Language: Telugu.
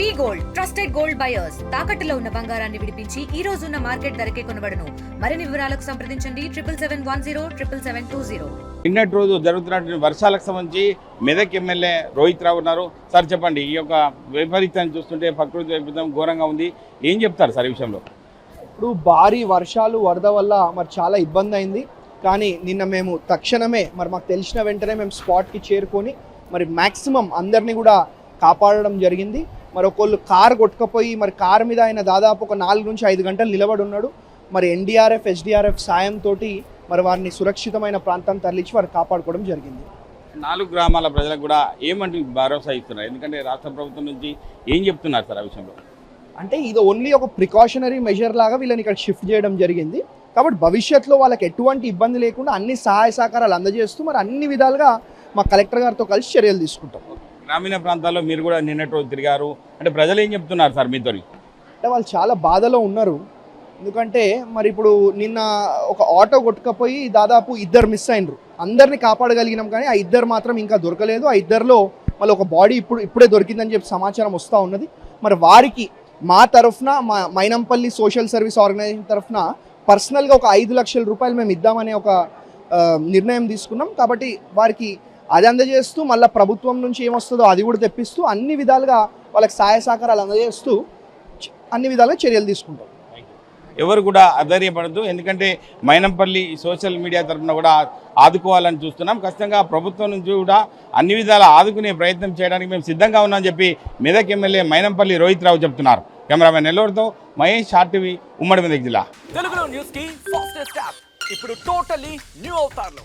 V gold trusted gold buyers. తాకట్టులో ఉన్న బంగారాన్ని విడిపించి ఈ రోజు ఉన్న మార్కెట్ ధరకే కొనబడను. మరిన్ని వివరాలకు సంప్రదించండి. Triple seven one zero triple seven two zero. నిన్నటి రోజు జరుగుతున్నటువంటి వర్షాలకు సంబంధించి మెదక్ ఎమ్మెల్యే రోహిత్ రావు ఉన్నారు. సార్ చెప్పండి ఈ యొక్క వైపరీత్యాన్ని చూస్తుంటే ప్రకృతి వైపరీత్యం ఘోరంగా ఉంది. ఏం చెప్తారు సార్ ఈ విషయంలో? ఇప్పుడు భారీ వర్షాలు వరద వల్ల మరి చాలా ఇబ్బంది అయింది. కానీ నిన్న మేము తక్షణమే మరి మాకు తెలిసిన వెంటనే మేము స్పాట్కి చేరుకొని మరి మ్యాక్సిమం అందరినీ కూడా కాపాడడం జరిగింది. మరి ఒకళ్ళు కారు కొట్టుకపోయి మరి కారు మీద ఆయన దాదాపు ఒక నాలుగు నుంచి ఐదు గంటలు నిలబడి ఉన్నాడు. మరి ఎన్డీఆర్ఎఫ్ ఎస్డీఆర్ఎఫ్ సాయంతో మరి వారిని సురక్షితమైన ప్రాంతాన్ని తరలించి వారు కాపాడుకోవడం జరిగింది. నాలుగు గ్రామాల ప్రజలకు కూడా ఏమంటే భరోసా ఇస్తున్నారు? ఎందుకంటే రాష్ట్ర ప్రభుత్వం నుంచి ఏం చెప్తున్నారు సార్ ఆ విషయంలో? అంటే ఇది ఓన్లీ ఒక ప్రికాషనరీ మెజర్ లాగా వీళ్ళని ఇక్కడ షిఫ్ట్ చేయడం జరిగింది. కాబట్టి భవిష్యత్తులో వాళ్ళకి ఎటువంటి ఇబ్బంది లేకుండా అన్ని సహాయ సహకారాలు అందజేస్తూ మరి అన్ని విధాలుగా మా కలెక్టర్ గారితో కలిసి చర్యలు తీసుకుంటాం. గ్రామీణ ప్రాంతాల్లో మీరు కూడా నిన్నటి రోజు తిరిగారు. అంటే ప్రజలు ఏం చెప్తున్నారు సార్ మీతో? అంటే వాళ్ళు చాలా బాధలో ఉన్నారు. ఎందుకంటే మరి ఇప్పుడు నిన్న ఒక ఆటో కొట్టుకపోయి దాదాపు ఇద్దరు మిస్ అయినరు. అందరిని కాపాడగలిగినాం కానీ ఆ ఇద్దరు మాత్రం ఇంకా దొరకలేదు. ఆ ఇద్దరిలో మళ్ళీ ఒక బాడీ ఇప్పుడు ఇప్పుడే దొరికిందని చెప్పి సమాచారం వస్తూ ఉన్నది. మరి వారికి మా తరఫున మా మైనంపల్లి సోషల్ సర్వీస్ ఆర్గనైజేషన్ తరఫున పర్సనల్గా ఒక ఐదు లక్షల రూపాయలు మేము ఇద్దామనే ఒక నిర్ణయం తీసుకున్నాం. కాబట్టి వారికి అది అందజేస్తూ మళ్ళీ ప్రభుత్వం నుంచి ఏమొస్తుందో అది కూడా తెప్పిస్తూ అన్ని విధాలుగా వాళ్ళకి సహాయ సహకారాలు అందజేస్తూ అన్ని విధాలుగా చర్యలు తీసుకుంటాం. ఎవరు కూడా అధైర్యపడద్దు. ఎందుకంటే మైనంపల్లి సోషల్ మీడియా తరఫున కూడా ఆదుకోవాలని చూస్తున్నాం. ఖచ్చితంగా ప్రభుత్వం నుంచి కూడా అన్ని విధాలా ఆదుకునే ప్రయత్నం చేయడానికి మేము సిద్ధంగా ఉన్నామని చెప్పి మెదక్ ఎమ్మెల్యే మైనంపల్లి రోహిత్ రావు చెప్తున్నారు. కెమెరామెన్ నెల్లూరుతో మహేష్ ఆర్టీవీ ఉమ్మడి మెదక్ జిల్లా. తెలుగులో న్యూస్కి ఫాస్టెస్ట్ యాప్ ఇప్పుడు టోటలీ న్యూ అవుతారులో